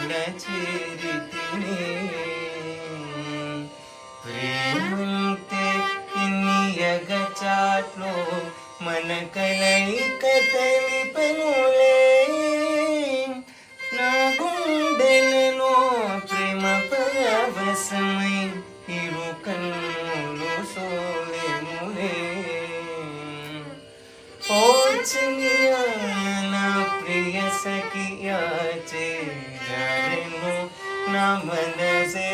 పదముల చేరితినే ప్రేమంతే ఇన్ని ఎగచాట్లో మన కలయిక తెలిపనులే. నా గుండెలలో ప్రేమ పరవశమై ఇరు కన్నులు సోలెనులే ఓ చెలియా മനസേ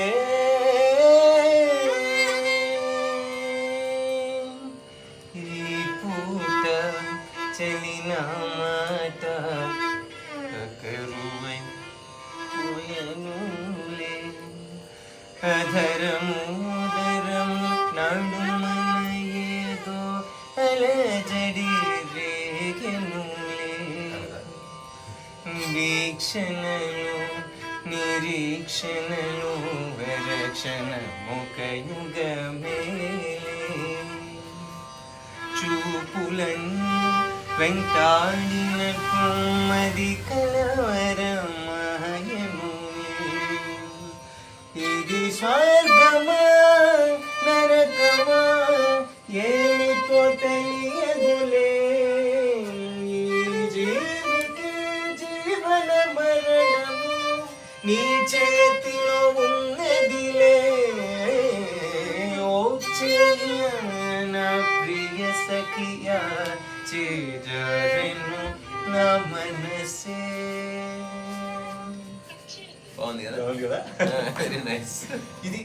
പൂട്ട ചെലിന മാറ്റ. കരുവൻ ഉയനൂലേ അധരമോദരം നടുമനയേതോ അലജടി രേഖനൂലേ. വീക്ഷണനോ ఏదో అలజడి రేగెనులే వీక్షణలు నిరీక్షణలు వరక్షణ ముఖయుగమే చూపులన్నీ వెంటాడిన కుమ్మది కలవరమాయను నీ చేతిలో ఉన్నదిలే. ఓ నా ప్రియ సఖియా చేజరెను నా మనసే. బాగుంది కదా? బాగుంది కదా? వెరీ నైస్ ఇది